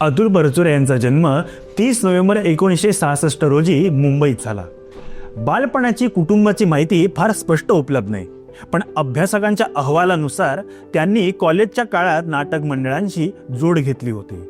अतुल बरचुरे यांचा जन्म तीस नोव्हेंबर एकोणीसशे सहासष्ट रोजी मुंबईत झाला. बालपणाची कुटुंबाची माहिती फार स्पष्ट उपलब्ध नाही पण अभ्यासकांच्या अहवालानुसार त्यांनी कॉलेजच्या काळात नाटक मंडळांशी जोड घेतली होती.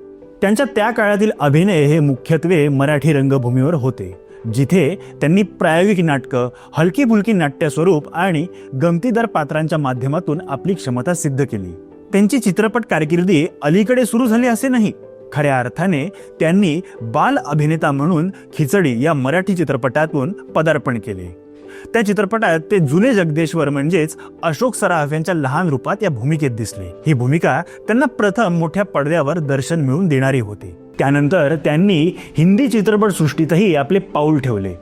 त्यांच्या त्या काळातील अभिनय हे मुख्यत्वे मराठी रंगभूमीवर होते जिथे त्यांनी प्रायोगिक नाटकं हलकी फुलकी नाट्यस्वरूप आणि गमतीदार पात्रांच्या माध्यमातून आपली क्षमता सिद्ध केली. त्यांची चित्रपट कारकिर्दी अलीकडे सुरू झाली असे नाही. खऱ्या अर्थाने त्यांनी बाल अभिनेता म्हणून खिचडी या मराठी चित्रपटातून पदार्पण केले. त्या चित्रपटात ते जुने जगदेश्वर म्हणजेच अशोक सराफ यांच्या लहान रूपात या भूमिकेत दिसले. ही भूमिका त्यांना प्रथम मोठ्या पडद्यावर दर्शन मिळून देणारी होती. त्यानंतर त्यांनी हिंदी चित्रपटसृष्टीतही आपले पाऊल ठेवले.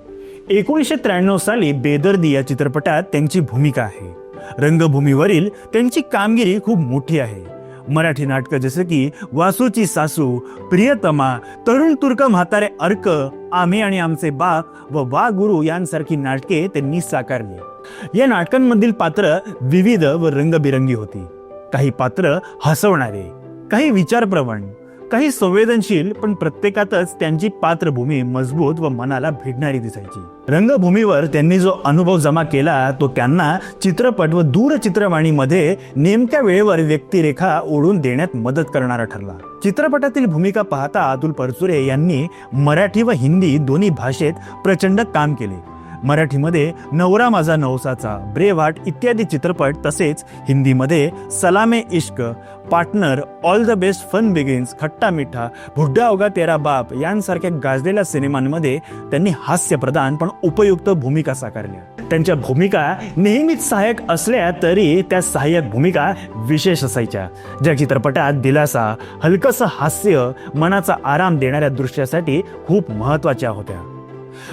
एकोणीसशे त्र्याण्णव साली बेदर्दी या चित्रपटात त्यांची भूमिका आहे. रंगभूमीवरील त्यांची कामगिरी खूप मोठी आहे. मराठी नाटकं जसं की वासूची सासू प्रियतमा तरुण तुर्क म्हातारे अर्क आम्ही आणि आमचे बाप व वा गुरु यांसारखी नाटके त्यांनी साकारली. या नाटकांमधील पात्र विविध व रंगबिरंगी होती. काही पात्र हसवणारे काही विचारप्रवण काही संवेदनशील पण प्रत्येकातच त्यांची पात्रभूमी मजबूत व मनाला भिडणारी दिसायची. रंगभूमीवर त्यांनी जो अनुभव जमा केला तो त्यांना चित्रपट व दूरचित्रवाणीमध्ये नेमक्या वेळेवर व्यक्तिरेखा ओढून देण्यात मदत करणारा ठरला. चित्रपटातील भूमिका पाहता अतुल परचुरे यांनी मराठी व हिंदी दोन्ही भाषेत प्रचंड काम केले. मराठीमध्ये नवरा माझा नवसाचा ब्रेवाट इत्यादी चित्रपट तसेच हिंदीमध्ये Salaame Ishq partner all the best fun begins Khatta Meetha Bbuddah होगा तेरा बाप यांसारख्या गाजलेल्या सिनेमांमध्ये त्यांनी हास्यप्रधान पण उपयुक्त भूमिका साकारल्या. त्यांच्या भूमिका नेहमीच सहाय्यक असल्या तरी त्या सहाय्यक भूमिका विशेष असायच्या. ज्या चित्रपटात दिलासा हलकसं हास्य मनाचा आराम देणाऱ्या दृश्यासाठी खूप महत्त्वाच्या होत्या.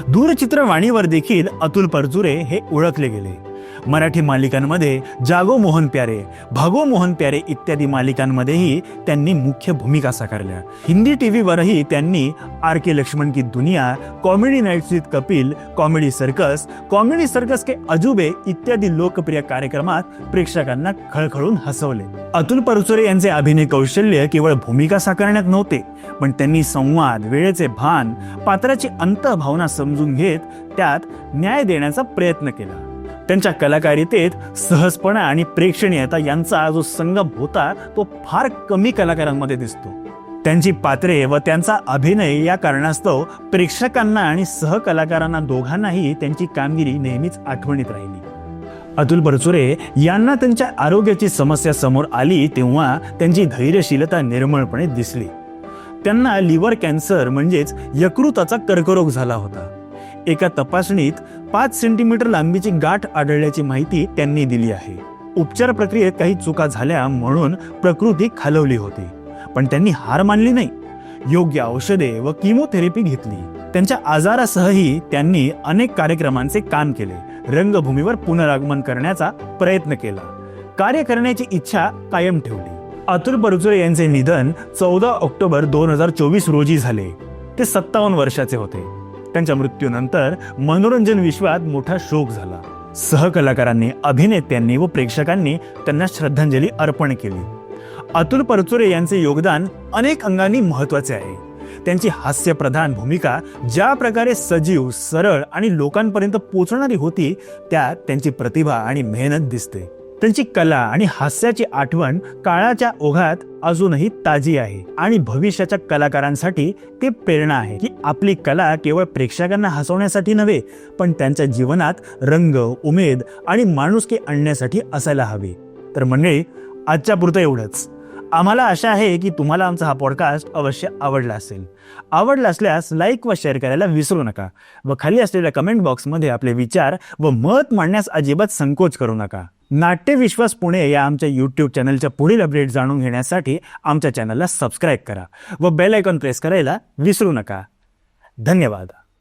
दूरचित्रवाणीवर देखील अतुल परचुरे हे ओळखले गेले. मराठी मालिकांमध्ये जागो मोहन प्यारे भागो मोहन प्यारे इत्यादी मालिकांमध्येही त्यांनी मुख्य भूमिका साकारल्या. हिंदी टी व्हीवरही त्यांनी R K Laxman Ki Duniya comedy nights with Kapil comedy circus comedy circus Ke Ajoobe इत्यादी लोकप्रिय कार्यक्रमात प्रेक्षकांना खळखळून हसवले. अतुल परचुरे यांचे अभिनय कौशल्य केवळ भूमिका साकारण्यात नव्हते पण त्यांनी संवाद वेळेचे भान पात्राची अंतभावना समजून घेत त्यात न्याय देण्याचा प्रयत्न केला. त्यांच्या कलाकारितेत सहजपणा आणि प्रेक्षणीयता यांचा जो संगम होता तो फार कमी कलाकारांमध्ये दिसतो. त्यांची पात्रे व त्यांचा अभिनय या कारणास्तव प्रेक्षकांना आणि सहकलाकारांना दोघांनाही त्यांची कामगिरी नेहमीच आठवणीत राहिली. अतुल बरचुरे यांना त्यांच्या आरोग्याची समस्या समोर आली तेव्हा त्यांची धैर्यशीलता निर्मळपणे दिसली. त्यांना लिव्हर कॅन्सर म्हणजेच यकृताचा कर्करोग झाला होता. एका तपासणीत पाच सेंटीमीटर लांबीची गाठ आढळल्याची माहिती त्यांनी दिली आहे. उपचार प्रक्रियेत काही चुका झाल्या म्हणून प्रकृती खालवली होती पण त्यांनी हार मानली नाही. योग्य औषधे व किमोथेरपी घेतली. त्यांच्या आजारासहही त्यांनी अनेक कार्यक्रमांचे काम केले रंगभूमीवर पुनरागमन करण्याचा प्रयत्न केला. कार्य करण्याची इच्छा कायम ठेवली. अतुल परचुरे यांचे निधन चौदा ऑक्टोबर दोन हजार चोवीस रोजी झाले. ते सत्तावन्न वर्षाचे होते. त्यांच्या मृत्यूनंतर मनोरंजन विश्वात मोठा शोक झाला. सहकलाकारांनी अभिनेत्यांनी व प्रेक्षकांनी त्यांना श्रद्धांजली अर्पण केली. अतुल परचुरे यांचे योगदान अनेक अंगांनी महत्त्वाचे आहे. त्यांची हास्यप्रधान भूमिका ज्या प्रकारे सजीव सरळ आणि लोकांपर्यंत पोचणारी होती त्यात त्यांची प्रतिभा आणि मेहनत दिसते. त्यांची कला आणि हास्याची आठवण काळाच्या ओघात अजूनही ताजी आहे. आणि भविष्याच्या कलाकारांसाठी ते प्रेरणा आहे की आपली कला केवळ प्रेक्षकांना हसवण्यासाठी नव्हे पण त्यांच्या जीवनात रंग उमेद आणि माणुसकी आणण्यासाठी असायला हवी. तर मंडळी आजच्या पुरतं एवढंच. आम्हाला आशा आहे की तुम्हाला आमचा हा पॉडकास्ट अवश्य आवडला असेल. आवडला असल्यास लाईक व शेअर करायला विसरू नका व खाली असलेल्या कमेंट बॉक्समध्ये आपले विचार व मत मांडण्यास अजिबात संकोच करू नका. नाट्य विश्वास पुणे या आमच्या यूट्यूब चॅनलच्या पुढील अपडेट जाणून घेण्यासाठी आमच्या चॅनलला सबस्क्राईब करा व बेल आयकॉन प्रेस करायला विसरू नका. धन्यवाद.